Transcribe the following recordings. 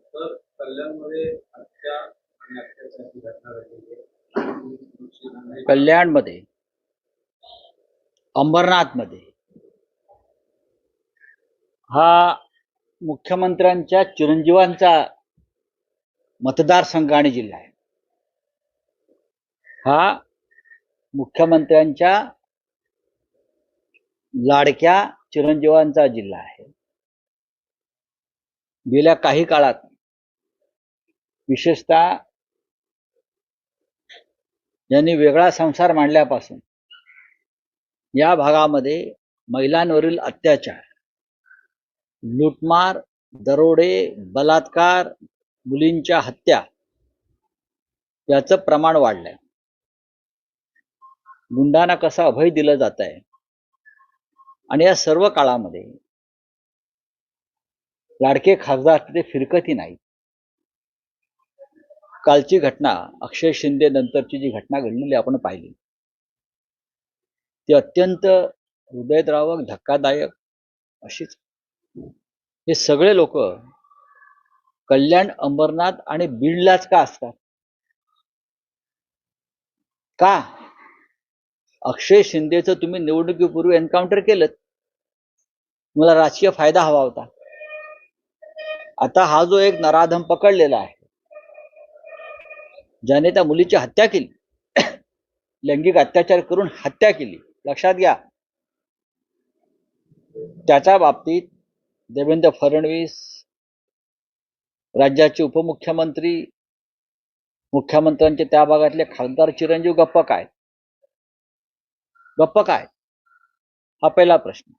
तर कल्याणमध्ये हत्या मध्ये कल्याणमध्ये अंबरनाथमध्ये हा मुख्यमंत्र्यांच्या चिरंजीवांचा मतदारसंघ आणि जिल्हा आहे. हा मुख्यमंत्र्यांच्या लाडक्या चिरंजीवांचा जिल्हा आहे. गेल्या काही काळात विशेषतः यांनी वेगळा संसार मांडल्यापासून या भागामध्ये महिलांवरील अत्याचार लुटमार दरोडे बलात्कार मुलींच्या हत्या याचं प्रमाण वाढलंय. गुंडांना कसं अभय दिलं जात आहे आणि या सर्व काळामध्ये लाडके खासदार ते फिरकतही नाही कालची घटना अक्षय शिंदे नंतरची जी घटना घडलेली आपण पाहिली. ती अत्यंत हृदयद्रावक धक्कादायक अशीच. हे सगळे लोक कल्याण अंबरनाथ आणि बीडलाच का असतात? का? अक्षय शिंदेचं तुम्ही निवडणुकीपूर्वी एन्काउंटर केलं मला राजकीय फायदा हवा होता. आता हा जो एक नराधम पकडलेला आहे ज्याने त्या मुलीची हत्या केली लैंगिक अत्याचार करून हत्या केली. लक्षात घ्या. त्याच्या बाबतीत देवेंद्र फडणवीस राज्याचे उपमुख्यमंत्री मुख्यमंत्र्यांचे त्या भागातले खासदार चिरंजीव गप्प काय? गप्प काय? हा पहिला प्रश्न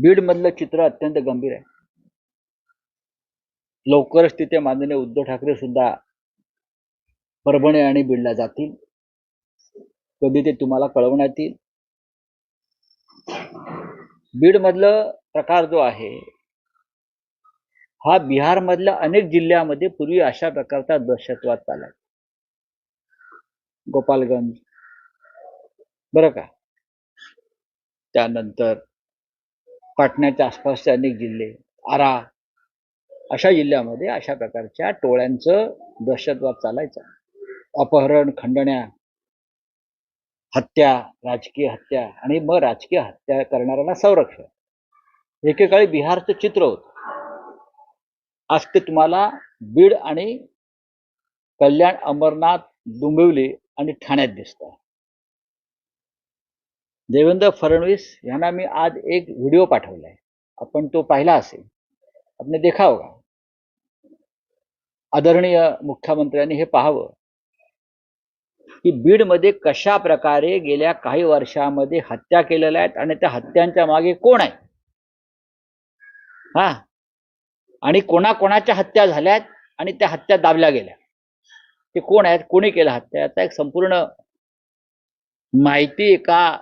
बीड मधलं चित्र अत्यंत गंभीर आहे. लवकरच तिथे माननीय उद्धव ठाकरे सुद्धा परभणी आणि बीडला जातील. कधी ते तुम्हाला कळवण्यात येईल. बीड मधलं प्रकार जो आहे हा बिहार मधल्या अनेक जिल्ह्यामध्ये पूर्वी अशा प्रकारचा दहशतवाद चालाय गोपालगंज बरं का? त्यानंतर पाटण्याच्या आसपासचे अनेक जिल्हे आरा अशा जिल्ह्यामध्ये अशा प्रकारच्या टोळ्यांचं दहशतवाद चालायचा. अपहरण खंडण्या हत्या राजकीय हत्या आणि मग राजकीय हत्या करणाऱ्यांना संरक्षण. एकेकाळी बिहारचं चित्र होतं. आज ते तुम्हाला बीड आणि कल्याण अमरनाथ डोंबिवली आणि ठाण्यात दिसतात. देवेंद्र फडणवीस यांना मी आज एक व्हिडिओ पाठवलाय. आपण तो पाहिला असेल. आपने देखाव का? आदरणीय मुख्यमंत्र्यांनी हे पाहावं. की बीडमध्ये कशा प्रकारे गेल्या काही वर्षामध्ये हत्या केलेल्या आहेत आणि त्या हत्यांच्या मागे कोण आहे? हा? आणि कोणाकोणाच्या हत्या झाल्यात आणि त्या हत्या दाबल्या गेल्या? ते कोण आहेत? कोणी केल्या हत्या? याचा एक संपूर्ण माहिती एका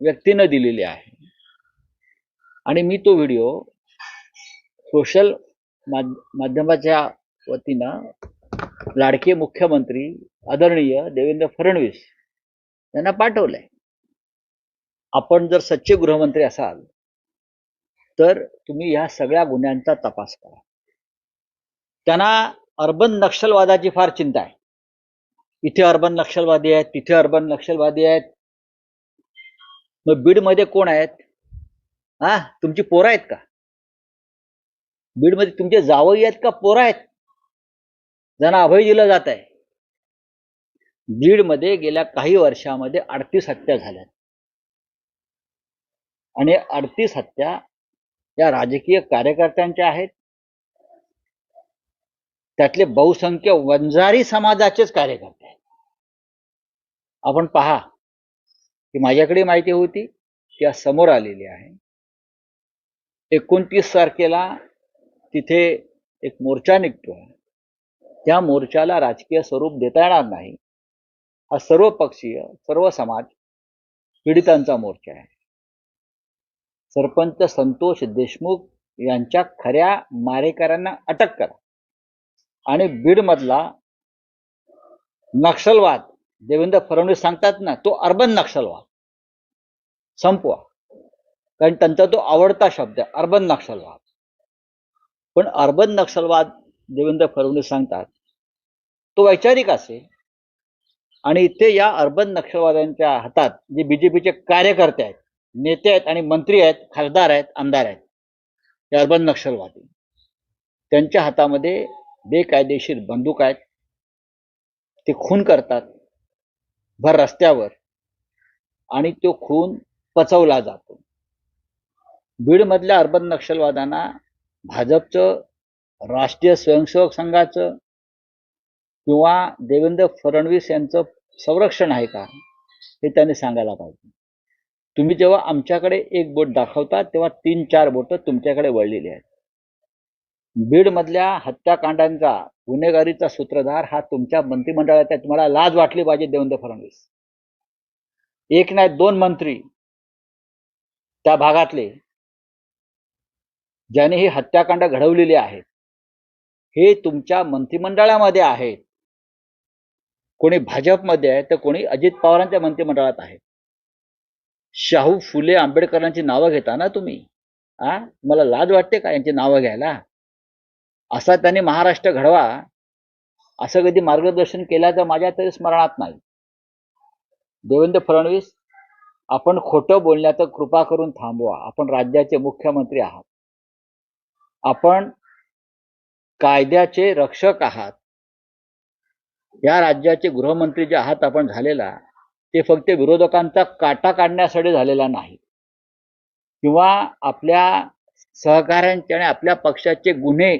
व्यक्तीनं दिलेली आहे. आणि मी तो व्हिडिओ सोशल माध्यमाच्या वतीनं लाडके मुख्यमंत्री आदरणीय देवेंद्र फडणवीस यांना पाठवलंय. आपण जर सच्चे गृहमंत्री असाल तर तुम्ही ह्या सगळ्या गुन्ह्यांचा तपास करा. त्यांना अर्बन नक्षलवादाची फार चिंता आहे. इथे अर्बन नक्षलवादी आहेत तिथे अर्बन नक्षलवादी आहेत मग बीडमध्ये कोण आहेत? हा तुमची पोरं आहेत का? बीडमध्ये तुमचे जावई आहेत का? पोरं आहेत. ज्यांना अभय दिलं जात आहे. बीडमध्ये गेल्या काही वर्षामध्ये अडतीस हत्या झाल्या आणि अडतीस हत्या या राजकीय कार्यकर्त्यांच्या आहेत. त्यातले बहुसंख्य वंजारी समाजाचेच कार्यकर्ते आहेत. आपण पहा ही माझ्याकडे माहिती होती ती आज समोर आलेली आहे. एकोणतीस तारखेला तिथे एक मोर्चा निघतो त्या मोर्चाला राजकीय स्वरूप देता येणार नाही. हा सर्व पक्षीय सर्व समाज पीडितांचा मोर्चा आहे. सरपंच संतोष देशमुख यांच्या खऱ्या मारेकऱ्यांना अटक करा. आणि बीडमधला नक्षलवाद देवेंद्र फडणवीस सांगतात ना तो अर्बन नक्षलवाद. संपवा. कारण त्यांचा तो आवडता शब्द आहे अर्बन नक्षलवाद. पण अर्बन नक्षलवाद देवेंद्र फडणवीस सांगतात तो वैचारिक असेल. आणि ते या अर्बन नक्षलवाद्यांच्या हातात जे बीजेपीचे कार्यकर्ते आहेत नेते आहेत आणि मंत्री आहेत खासदार आहेत आमदार आहेत हे अर्बन नक्षलवादी. त्यांच्या हातामध्ये बेकायदेशीर बंदूक आहेत. ते खून करतात. भर रस्त्यावर. आणि तो खून पचवला जातो. बीडमधल्या अर्बन नक्षलवाद्यांना भाजपचं राष्ट्रीय स्वयंसेवक संघाचं किंवा देवेंद्र फडणवीस यांचं संरक्षण आहे का हे त्यांनी सांगायला पाहिजे. तुम्ही जेव्हा आमच्याकडे एक बोट दाखवता तेव्हा तीन चार बोटं तुमच्याकडे वळलेली आहेत. बीडमधल्या हत्याकांडांचा गुन्हेगारीचा सूत्रधार हा तुमच्या मंत्रिमंडळात आहे. तुम्हाला लाज वाटली पाहिजे देवेंद्र फडणवीस. एक नाही दोन मंत्री त्या भागातले ज्याने ही हत्याकांड घडवलेली आहेत हे तुमच्या मंत्रिमंडळामध्ये आहेत. कोणी भाजपमध्ये आहे तर कोणी अजित पवारांच्या मंत्रिमंडळात आहे. शाहू फुले आंबेडकरांची नावं घेता ना तुम्ही? आ? मला लाज वाटते का यांची नावं घ्यायला? असा त्यांनी महाराष्ट्र घडवा असं कधी मार्गदर्शन केल्याचं माझ्या तरी स्मरणात नाही. देवेंद्र फडणवीस आपण खोटं बोलण्याचं कृपा करून थांबवा. आपण राज्याचे मुख्यमंत्री आहात. आपण कायद्याचे रक्षक आहात. या राज्याचे गृहमंत्री जे आहात आपण झालेला ते फक्त विरोधकांचा काटा काढण्यासाठी झालेला नाही. किंवा आपल्या सहकाऱ्यांचे आणि आपल्या पक्षाचे गुन्हे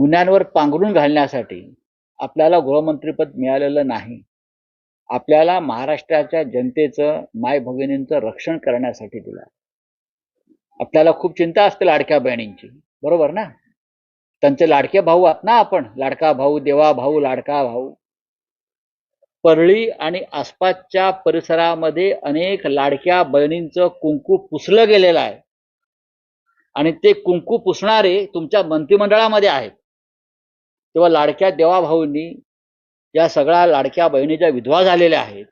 गुन्ह्यांवर पांघरून घालण्यासाठी आपल्याला गृहमंत्रीपद मिळालेलं नाही. आपल्याला महाराष्ट्राच्या जनतेचं माय भगिनींचं रक्षण करण्यासाठी दिलं. आपल्याला खूप चिंता असते लाडक्या बहिणींची. बरोबर ना? त्यांचे लाडके भाऊ आहात ना आपण. लाडका भाऊ देवा भाऊ लाडका भाऊ. परळी आणि आसपासच्या परिसरामध्ये अनेक लाडक्या बहिणींचं कुंकू पुसलं गेलेलं आहे. आणि ते कुंकू पुसणारे तुमच्या मंत्रिमंडळामध्ये आहेत. तेव्हा लाडक्या देवाभाऊंनी या सगळ्या लाडक्या बहिणीच्या विधवा झालेल्या आहेत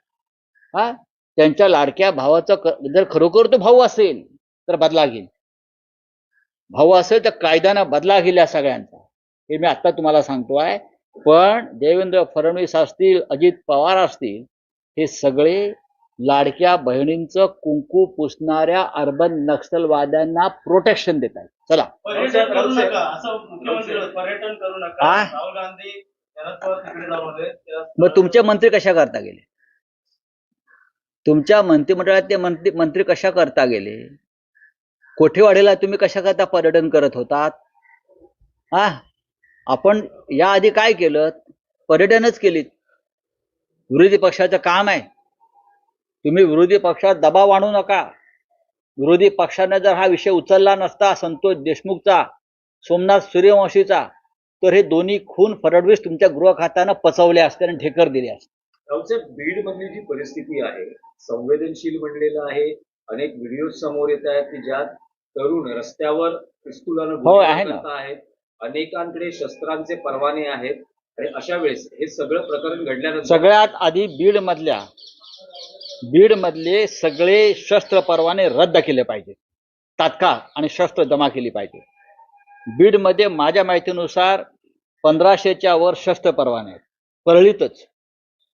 हा त्यांच्या लाडक्या भावाचं जर खरोखर तो भाऊ असेल तर बदला घेईल. भाऊ असेल तर कायद्यानं बदला घेईल या सगळ्यांचा. हे मी आत्ता तुम्हाला सांगतो आहे पण देवेंद्र फडणवीस असतील अजित पवार असतील हे सगळे लाडक्या बहिणींचं कुंकू पुसणाऱ्या अर्बन नक्षलवाद्यांना प्रोटेक्शन देत आहेत. चला. पर्यटन करू नका असं मुख्यमंत्री होते. पर्यटन करू नका. आ? राहुल गांधी शरद पवार तिकडे जाऊन होते त्या- मग तुमचे मंत्री कशा करता गेले? तुमच्या मंत्रिमंडळातले मंत्री मंत्री कशा करता गेले? कोठेवाडीला तुम्ही कशा करता पर्यटन करत होतात? हा? आपण याआधी काय केलं? पर्यटनच केलीत. विरोधी पक्षाचं काम आहे. तुम्ही विरोधी पक्षात दबाव आणू नका. विरोधी पक्षाने जर हा विषय उचलला नसता संतोष देशमुखचा सोमनाथ सूर्यवंशीचा तर हे दोन्ही खून फडणवीस तुमच्या गृह खात्यानं पचवले असते आणि ढेकर दिले असते. रावसाहेब बीड मधली जी परिस्थिती आहे संवेदनशील बनलेलं आहे अनेक व्हिडिओ समोर येत आहेत की ज्यात तरुण रस्त्यावर हो, आहे आहेत अनेकांकडे शस्त्रांचे परवाने आहेत आणि अशा वेळेस हे सगळं प्रकरण घडल्यानंतर सगळ्यात आधी बीड मधल्या बीड मधले सगळे शस्त्र परवाने रद्द केले पाहिजे. तात्काळ आणि शस्त्र जमा केली पाहिजे. बीडमध्ये माझ्या माहितीनुसार पंधराशेच्या वर शस्त्र परवाने आहेत. परळीतच.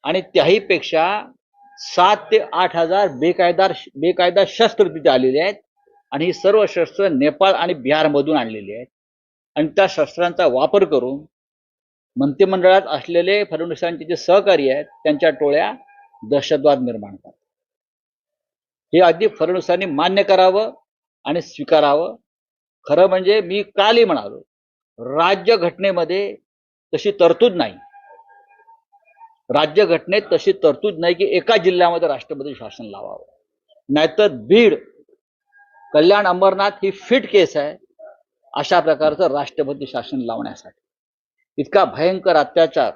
आणि त्याही पेक्षा सात ते आठ हजार बेकायदार बेकायदा शस्त्र तिथे आलेले आहेत. आणि ही सर्व शस्त्र नेपाळ आणि बिहारमधून आणलेली आहेत. आणि त्या शस्त्रांचा वापर करून मंत्रिमंडळात असलेले फडणवीसांचे जे सहकारी आहेत त्यांच्या टोळ्या दहशतवाद निर्माण करतात. हे अगदी फडणवीसांनी मान्य करावं आणि स्वीकारावं. खरं म्हणजे मी कालही म्हणालो राज्य घटनेमध्ये तशी तरतूद नाही. राज्य घटनेत तशी तरतूद नाही की एका जिल्ह्यामध्ये राष्ट्रपती शासन लावावं. नाहीतर बीड कल्याण अंबरनाथ ही फिट केस आहे अशा प्रकारचं राष्ट्रपती शासन लावण्यासाठी. इतका भयंकर अत्याचार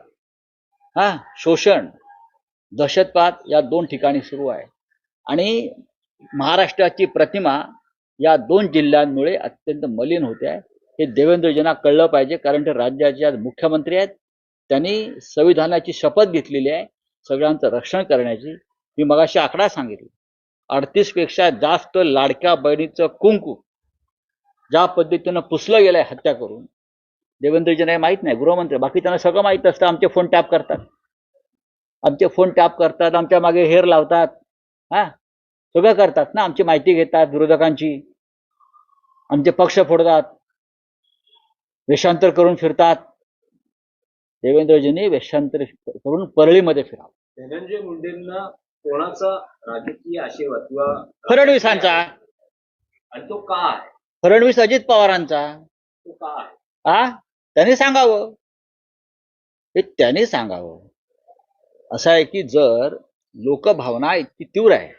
हा शोषण दहशतवाद या दोन ठिकाणी सुरू आहे. आणि महाराष्ट्राची प्रतिमा या दोन जिल्ह्यांमुळे अत्यंत मलिन होते आहे. हे देवेंद्रजींना कळलं पाहिजे कारण ते राज्याचे आज मुख्यमंत्री आहेत. त्यांनी संविधानाची शपथ घेतलेली आहे सगळ्यांचं रक्षण करण्याची. मी मगाशी आकडा सांगितली. अडतीसपेक्षा जास्त लाडक्या बहिणीचं कुंकू ज्या पद्धतीनं पुसलं गेलंय हत्या करून. देवेंद्रजींना हे माहीत नाही. गृहमंत्री बाकी त्यांना सगळं माहीत असतं. आमचे फोन टॅप करतात. आमचे फोन टॅप करतात आमच्या मागे हेर लावतात. हा? सगळं करतात ना? आमची माहिती घेतात विरोधकांची. आमचे पक्ष फोडतात. वेषांतर करून फिरतात. देवेंद्रजींनी वेषांतर करून परळीमध्ये फिरावं. धनंजय मुंडेंना कोणाचा राजकीय आशीर्वाद किंवा फडणवीसांचा. आणि तो का आहे? फडणवीस अजित पवारांचा. तो का आहे? हा त्यांनी सांगावं. हे त्यांनी सांगावं. असं आहे की जर लोकभावना इतकी तीव्र आहे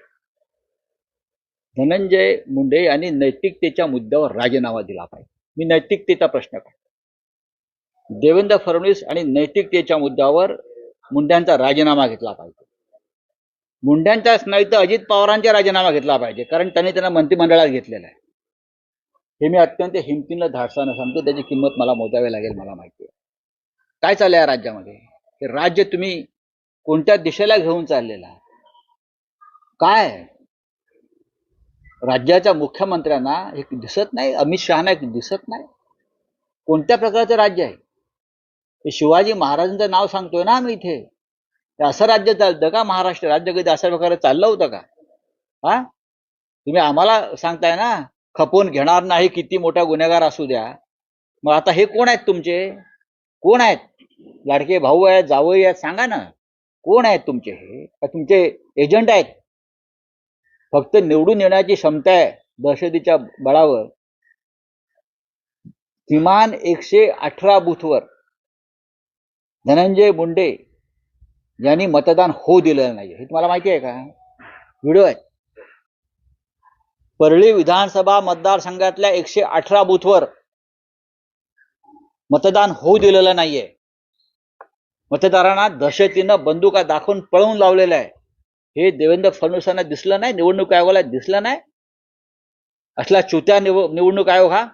धनंजय मुंडे यांनी नैतिकतेच्या मुद्द्यावर राजीनामा दिला पाहिजे. मी नैतिकतेचा प्रश्न करतो. देवेंद्र फडणवीस आणि नैतिकतेच्या मुद्द्यावर मुंड्यांचा राजीनामा घेतला पाहिजे. मुंड्यांचाच नाही तर अजित पवारांचा राजीनामा घेतला पाहिजे कारण त्यांनी त्यांना मंत्रिमंडळात घेतलेला आहे. हे मी अत्यंत हिमतीनं धाडसानं सांगतो त्याची किंमत मला मोजावी लागेल मला माहिती आहे. काय चाललंय या राज्यामध्ये? हे राज्य तुम्ही कोणत्या दिशेला घेऊन चाललेला काय? राज्याच्या मुख्यमंत्र्यांना हे दिसत नाही अमित शहाना एक दिसत नाही. कोणत्या प्रकारचं राज्य आहे? हे शिवाजी महाराजांचं नाव सांगतोय ना आम्ही इथे. असं राज्य चालतं का महाराष्ट्र? राज्य कधी अशा प्रकारे चाललं होतं का? हा? तुम्ही आम्हाला सांगताय ना खपवून घेणार नाही किती मोठा गुन्हेगार असू द्या. मग आता हे कोण आहेत तुमचे? कोण आहेत? लाडके भाऊ आहेत जावई आहेत सांगा ना. कोण आहेत तुमचे हे? तुमचे एजंट आहेत? फक्त निवडून येण्याची क्षमता आहे दहशतीच्या बळावर. किमान एकशे अठरा बूथवर धनंजय मुंडे यांनी मतदान होऊ दिलेलं नाही हे तुम्हाला माहिती आहे का? व्हिडिओ आहे. परळी विधानसभा मतदारसंघातल्या एकशे अठरा बूथवर मतदान होऊ दिलेलं नाहीये. मतदारांना दहशतीनं बंदुका दाखवून पळवून लावलेलं आहे. हे देवेंद्र फडणवीसांना दिसलं नाही निवडणूक आयोगाला दिसलं नाही. असला चुत्या निव निवडणूक आयोग हा.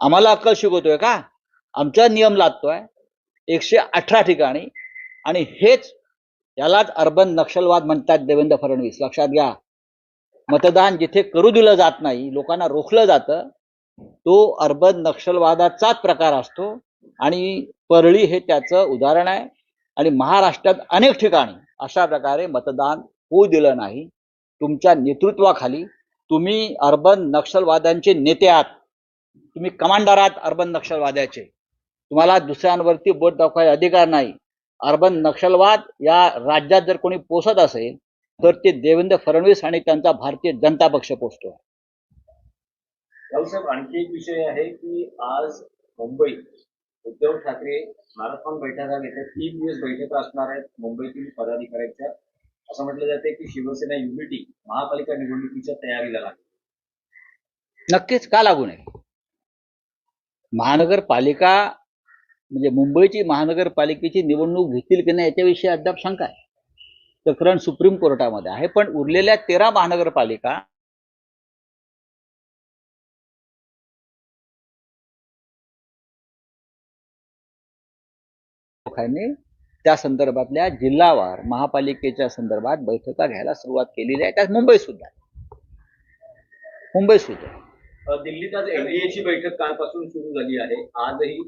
आम्हाला अक्कल शिकवतोय का? आमचा नियम लादतोय एकशे अठरा ठिकाणी आणि हेच यालाच अर्बन नक्षलवाद म्हणतात देवेंद्र फडणवीस. लक्षात घ्या. मतदान जिथे करू दिलं जात नाही लोकांना रोखलं जातं तो अर्बन नक्षलवादाचाच प्रकार असतो आणि परळी हे त्याचं उदाहरण आहे. आणि महाराष्ट्रात अनेक ठिकाणी अशा प्रकारे मतदान होऊ दिलं नाही. तुमच्या नेतृत्वाखाली तुम्ही अर्बन नक्षलवाद्यांचे नेते आहात. तुम्ही कमांडर आहात अर्बन नक्षलवाद्याचे. तुम्हाला दुसऱ्यांवरती बोट दाखवायचा अधिकार नाही. अर्बन नक्षलवाद या राज्यात जर कोणी पोसत असेल तर ते देवेंद्र फडणवीस आणि त्यांचा भारतीय जनता पक्ष पोचतो राऊसाहेब आणखी एक विषय आहे की आज मुंबई उद्धव ठाकरे मॅरेथॉन बैठका घेतात. तीन दिवस बैठका असणार आहेत मुंबईतील पदाधिकाऱ्यांच्या. असं म्हटलं जाते की शिवसेना युनिटी महापालिका निवडणुकीच्या तयारीला लागली. नक्कीच का लागू नये? महानगरपालिका म्हणजे मुंबईची महानगरपालिकेची निवडणूक घेतील की नाही याच्याविषयी अद्याप शंका आहे. प्रकरण सुप्रीम कोर्टामध्ये आहे पण उरलेल्या तेरा महानगरपालिका लोकांनी त्या संदर्भातल्या जिल्हावार महापालिकेच्या संदर्भात बैठका घ्यायला सुरुवात केलेली आहे. त्यात मुंबई सुद्धा. आहे. मुंबई सुद्धा. आहे. दिल्लीत आज एनडीएची बैठक कालपासून सुरू झाली आहे. आजही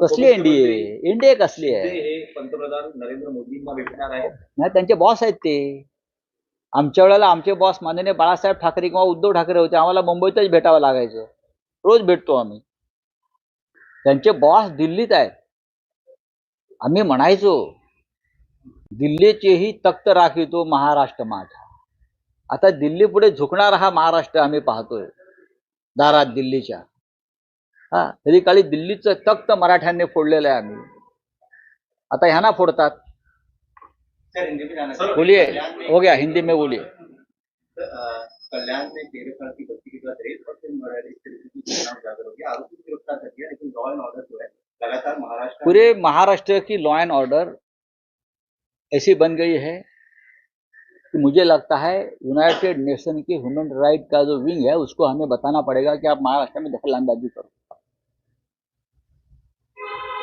कसली एनडीए एनडीए कसली आहे? हे पंतप्रधान नरेंद्र मोदींना भेटणार आहेत. नाही त्यांचे बॉस आहेत ते. आमच्या वेळेला आमचे बॉस माननीय बाळासाहेब ठाकरे किंवा उद्धव ठाकरे होते. आम्हाला मुंबईतच भेटावं लागायचं. रोज भेटतो आम्ही. त्यांचे बॉस दिल्लीत आहेत. आम्ही म्हणायचो दिल्लीचेही तख्त राखितो महाराष्ट्र माझा. आता दिल्ली पुढे झुकणार हा महाराष्ट्र आम्ही पाहतोय दारात दिल्लीच्या. हा तरी काळी दिल्लीचं तख्त मराठ्यांनी फोडलेलं आहे आम्ही. आता ह्यांना फोडतात. बोलिये हो गया हिंदी में बोलिये. कल्याण में तेरह साल की बच्ची के साथ रेप और फिर मर्डर इस तरीके की घटना उजागर हो आरोपी गिरफ्तार कर दिया लेकिन लॉ एंड ऑर्डर पूरे महाराष्ट्र की लॉ एंड ऑर्डर ऐसी बन गई है कि मुझे लगता है यूनाइटेड नेशन की ह्यूमन राइट का जो विंग है, उसको हमें बताना पड़ेगा कि आप महाराष्ट्र में दखल अंदाजी करो।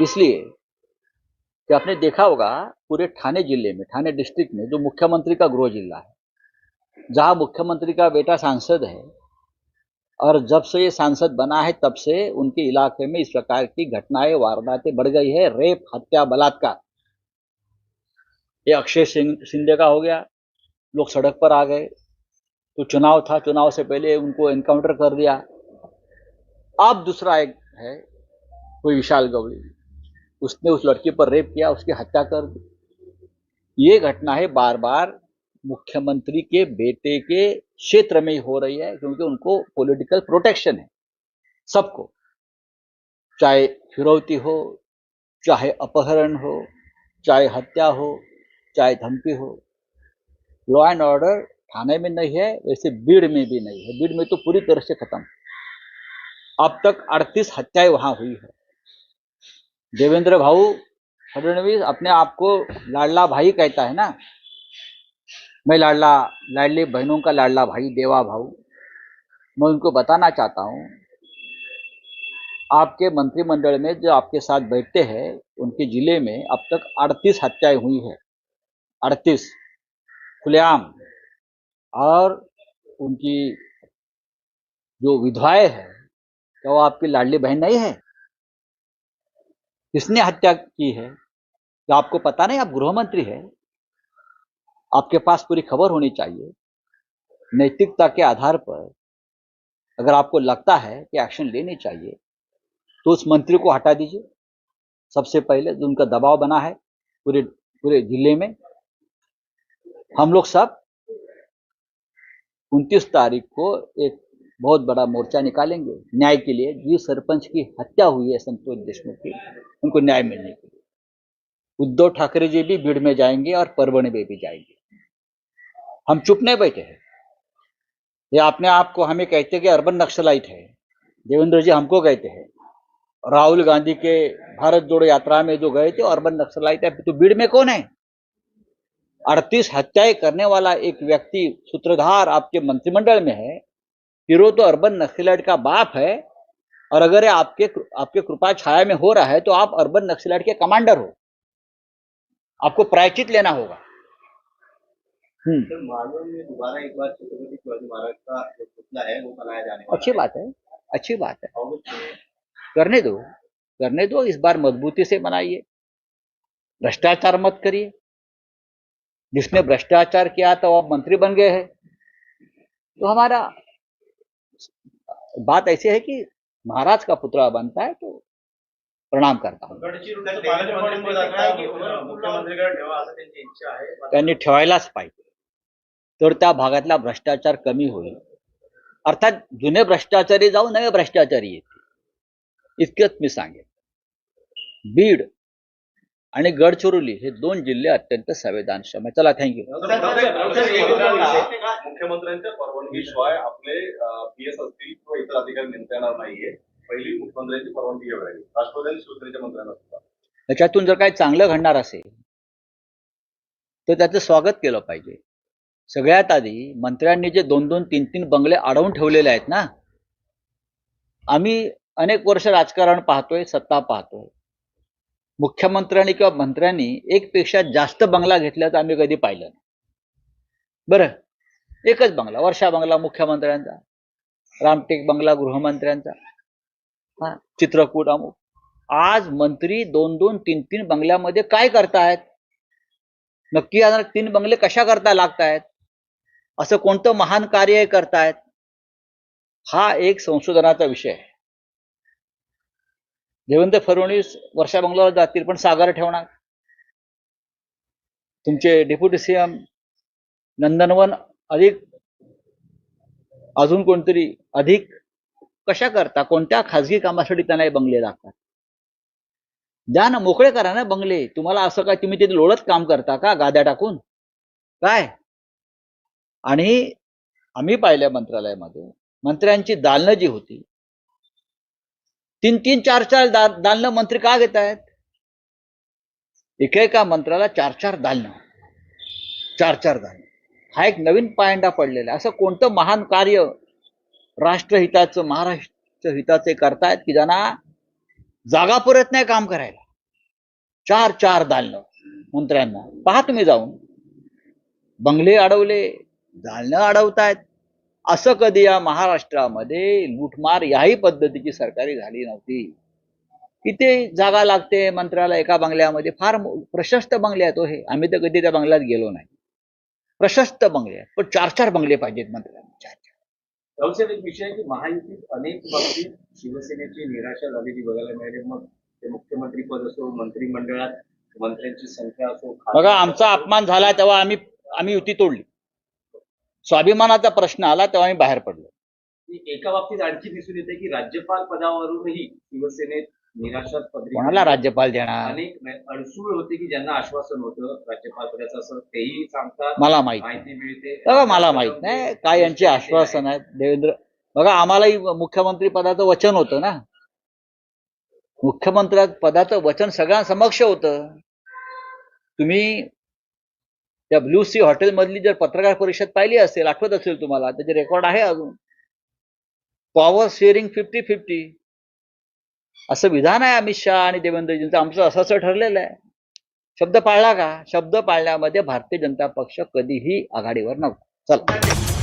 इसलिए कि आपने देखा होगा, पूरे ठाणे ज़िले में, ठाणे डिस्ट्रिक्ट में जो मुख्यमंत्री का गृह जिला है, जहाँ मुख्यमंत्री का बेटा सांसद है और जब से ये सांसद बना है, तब से उनके इलाके में इस प्रकार की घटनाएँ, वारदातें बढ़ गई है। रेप, हत्या, बलात्कार। ये अक्षय सिंह शिंदे का हो गया। लोग सड़क पर आ गए। तो चुनाव था। चुनाव से पहले उनको एनकाउंटर कर दिया अब दूसरा एक है, कोई विशाल गवड़ी उसने उस लड़की पर रेप किया, उसकी हत्या कर दी। ये घटना है बार बार मुख्यमंत्री के बेटे के क्षेत्र में ही हो रही है, क्योंकि उनको पॉलिटिकल प्रोटेक्शन है, सबको। चाहे फिरौती हो, चाहे अपहरण हो, चाहे हत्या हो, चाहे धमकी हो लॉ एंड ऑर्डर थाने में नहीं है, वैसे बीड़ में भी नहीं है। बीड़ में तो पूरी तरह से खत्म अब तक 38 हत्याएँ वहाँ हुई है। देवेंद्र भाऊ फडणवीस अपने आप को लाडला भाई कहता है ना मैं लाडला, लाडली बहनों का लाडला भाई देवा भाऊ, मैं उनको बताना चाहता हूँ, आपके मंत्रिमंडल में जो आपके साथ बैठते हैं, उनके ज़िले में अब तक 38 हत्याएँ हुई है 38 खुलेआम, और उनकी जो विधवाएँ है, क्या वो आपकी लाडली बहन नहीं है? किसने हत्या की है? क्या आपको पता नहीं आप गृह मंत्री है? आपके पास पूरी खबर होनी चाहिए। नैतिकता के आधार पर अगर आपको लगता है कि एक्शन लेनी चाहिए तो उस मंत्री को हटा दीजिए। सबसे पहले जो उनका दबाव बना है पूरे पूरे ज़िले में, हम लोग सब उनतीस तारीख को एक बहुत बड़ा मोर्चा निकालेंगे। न्याय के लिए जिस सरपंच की हत्या हुई है संतोष देशमुख की, उनको न्याय मिलने के लिए। उद्धव ठाकरे जी भी भीड़ में जाएँगे और परवणे में भी जाएँगे। हम चुप नहीं बैठे हैं। ये अपने आप को हमें कहते कि अर्बन नक्सलाइट है। देवेंद्र जी हमको कहते हैं। राहुल गांधी के भारत जोड़ो यात्रा में जो गए थे, अर्बन नक्सलाइट है तो भीड़ में कौन है? अड़तीस हत्याएँ करने वाला एक व्यक्ति सूत्रधार आपके मंत्रिमंडल में है, फिर तो अर्बन नक्सलाइट का बाप है, और अगर ये आपके आपके कृपा छाया में हो रहा है तो आप अर्बन नक्सलाइट के कमांडर हो। आपको प्रायचित लेना होगा। सर मालूम में दोबारा एक बार छत्रपति शिवाजी महाराज का जो पुतला है वो बनाया जाने वाला अच्छी बात है अच्छी बात है। करने दो करने दो इस बार मजबूती से बनाइए। भ्रष्टाचार मत करिए। जिसने भ्रष्टाचार किया तो अब मंत्री बन गए हैं। तो हमारा बात ऐसी है कि महाराज का पुतला बनता है तो प्रणाम करता हूँ। त्यांनी ठेवायलाच पाहिजे तर त्या भागातला भ्रष्टाचार कमी होईल. अर्थात जुने भ्रष्टाचारी जाऊन नवे भ्रष्टाचारी येतील. इतकंच मी सांगेन. बीड आणि गडचिरोली हे दोन जिल्हे अत्यंत संवेदनक्षम आहे चला थँक्यू मुख्यमंत्र्यांच्या परवानगीशिवाय आपले पी एस असतील किंवा इतर अधिकारी नेमता येणार नाहीये. पहिली मुख्यमंत्र्यांची परवानगी घ्यावी लागेल राष्ट्रवादी आणि शिवसेनेच्या मंत्र्यांना सुद्धा. त्याच्यातून जर काही चांगलं घडणार असेल तर त्याचं स्वागत केलं पाहिजे. सगळ्यात आधी मंत्र्यांनी जे दोन दोन तीन तीन बंगले अडवून ठेवलेले आहेत ना आम्ही अनेक वर्ष राजकारण पाहतोय सत्ता पाहतोय. मुख्यमंत्र्यांनी किंवा मंत्र्यांनी एक पेक्षा जास्त बंगला घेतल्याचं आम्ही कधी पाहिलं नाही. बरं एकच बंगला वर्षा बंगला मुख्यमंत्र्यांचा रामटेक बंगला गृहमंत्र्यांचा हा चित्रकूट अमुक आज मंत्री दोन दोन तीन तीन बंगल्यामध्ये काय करतायत? नक्की आता तीन बंगले कशा करता लागतायत? असं कोणतं महान कार्य करतायत? हा एक संशोधनाचा विषय आहे. देवेंद्र फडणवीस वर्षा बंगलावर जातील पण सागर ठेवणार. तुमचे डेप्युटी सीएम नंदनवन अधिक अजून कोणतरी अधिक कशा करता? कोणत्या खाजगी कामासाठी त्यांना हे बंगले लागतात? द्या ना मोकळे करा ना बंगले. तुम्हाला असं काय तुम्ही तिथे लोळत काम करता का? गाद्या टाकून? काय? आणि आम्ही पाहिल्या मंत्रालयामध्ये मंत्र्यांची दालनं जी होती तीन तीन चार चार दा दालनं मंत्री का घेत आहेत? एकेका मंत्र्याला चार चार दालनं. चार चार दालनं. हा एक नवीन पायंडा पडलेला असं कोणतं महान कार्य राष्ट्रहिताचं महाराष्ट्र हिताचे करतायत की ज्यांना जागा पुरत नाही काम करायला? चार चार दालनं मंत्र्यांना. पहा तुम्ही जाऊन. बंगले अडवले जालनं अडवतायत. असं कधी या महाराष्ट्रामध्ये लूटमार याही पद्धतीची सरकारी झाली नव्हती. किती जागा लागते मंत्र्याला एका बंगल्यामध्ये? फार प्रशस्त बंगले आहेत हो हे. आम्ही तर कधी त्या बंगल्यात गेलो नाही. प्रशस्त बंगले आहेत. पण चार चार बंगले पाहिजेत मंत्र्यांना चार चार एक विषय की महायुतीत अनेक बाबतीत शिवसेनेची निराशा झालेली बघायला मिळाली. मग ते मुख्यमंत्री पद असो मंत्रिमंडळात मंत्र्यांची संख्या असो बघा आमचा अपमान झाला तेव्हा आम्ही आम्ही युती तोडली. स्वाभिमानाचा प्रश्न आला तेव्हा आम्ही बाहेर पडलो. एका बाबतीत आणखी दिसून येते की राज्यपाल पदावरूनही शिवसेनेत निराशात पदरी कोणाला राज्यपाल देणार? अनेक अडसूळ होते की ज्यांना आश्वासन होतं राज्यपाल पदाचं असं तेही सांगतात. मला माहीत मिळते. बघा मला माहीत नाही. काय यांचे आश्वासन आहेत देवेंद्र बघा आम्हालाही मुख्यमंत्री पदाचं वचन होतं ना? मुख्यमंत्री पदाचं वचन सगळ्यांसमक्ष होतं. तुम्ही त्या ब्ल्यू सी हॉटेल मधली जर पत्रकार परिषद पाहिली असेल आठवत असेल तुम्हाला त्याचे रेकॉर्ड आहे अजून. पॉवर शेअरिंग फिफ्टी फिफ्टी असं विधान आहे अमित शहा आणि देवेंद्रजींचं आमचं असं असं ठरलेलं आहे. शब्द पाळला का? शब्द पाळण्यामध्ये भारतीय जनता पक्ष कधीही आघाडीवर नव्हता. चला.